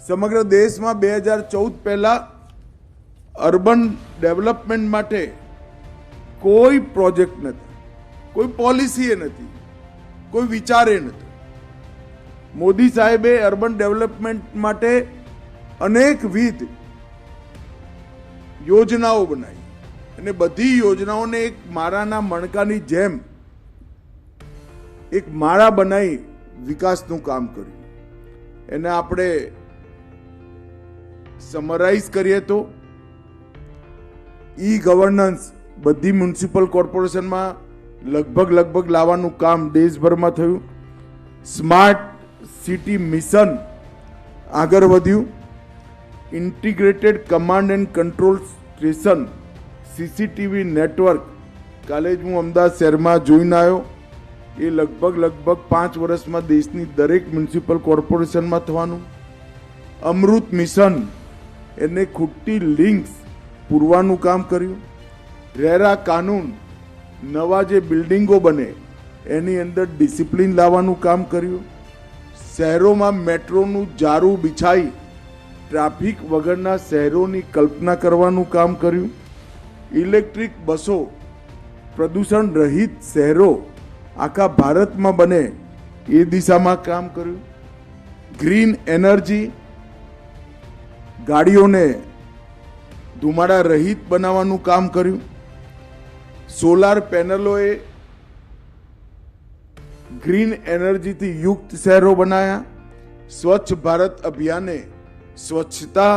સમગ્ર દેશમાં બે હજાર ચૌદ પહેલાં અર્બન ડેવલપમેન્ટ માટે કોઈ પ્રોજેક્ટ નથી, કોઈ પોલિસી એ નથી, કોઈ વિચારે નથી. મોદી સાહેબે અર્બન ડેવલપમેન્ટ માટે અનેકવિધ યોજનાઓ બનાવી અને બધી યોજનાઓને એક મારાના મણકાની જેમ એક માળા બનાવી વિકાસનું કામ કર્યું. એને આપણે સમરાઇઝ કરીએ તો, ઈ ગવર્નન્સ બધી મ્યુનિસિપલ કોર્પોરેશનમાં લગભગ લગભગ લાવવાનું કામ દેશભરમાં થયું. સ્માર્ટ સિટી મિશન આગળ વધ્યું. Integrated command and control station CCTV network કાલે જ હું અમદાવાદ શહેરમાં જોઈને આવ્યો. એ લગભગ લગભગ પાંચ વર્ષમાં દેશની દરેક મ્યુનિસિપલ કોર્પોરેશનમાં થવાનું. અમૃત મિશન એને ખૂટતી લિંક્સ પૂરવાનું કામ કર્યું. રેરા કાનૂન નવા જે બિલ્ડિંગો બને, એની અંદર ડિસિપ્લિન લાવવાનું કામ કર્યું. શહેરોમાં મેટ્રોનું જારું બિછાઈ, ટ્રાફિક વગરના શહેરોની કલ્પના કરવાનું કામ કર્યું. ઇલેક્ટ્રિક બસો પ્રદૂષણ રહિત શહેરો આખા ભારતમાં બને, એ દિશામાં કામ કર્યું. ગ્રીન એનર્જી ગાડીઓને ધુમાડા રહિત બનાવવાનું કામ કર્યું. સોલાર પેનલોએ ગ્રીન એનર્જીથી યુક્ત શહેરો બનાવ્યા સ્વચ્છ ભારત અભિયાને સ્વચ્છતા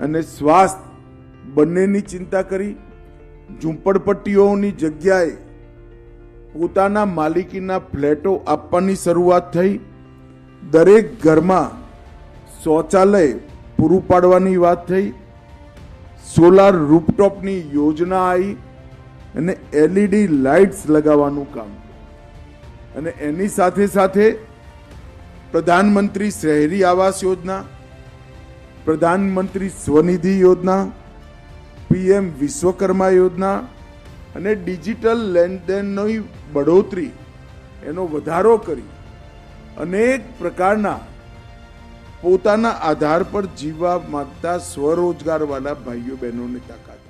અને સ્વાસ્થ્ય બંનેની ચિંતા કરી. ઝૂંપડપટ્ટીઓની જગ્યાએ પોતાના માલિકીના ફ્લેટો આપવાની શરૂઆત થઈ. દરેક ઘરમાં શૌચાલય પૂરું પાડવાની વાત થઈ. સોલાર રૂપટોપની યોજના આવી અને એલઈડી લાઇટ્સ લગાવવાનું કામ. અને એની સાથે સાથે પ્રધાનમંત્રી શહેરી આવાસ યોજના, પ્રધાનમંત્રી સ્વનિધિ યોજના, પીએમ વિશ્વકર્મા યોજના અને ડિજિટલ લેનદેનની બઢોતરી એનો વધારો કરી અનેક પ્રકારના પોતાના આધાર પર જીવવા માંગતા સ્વરોજગારવાળા ભાઈઓ બહેનોની તાકાત.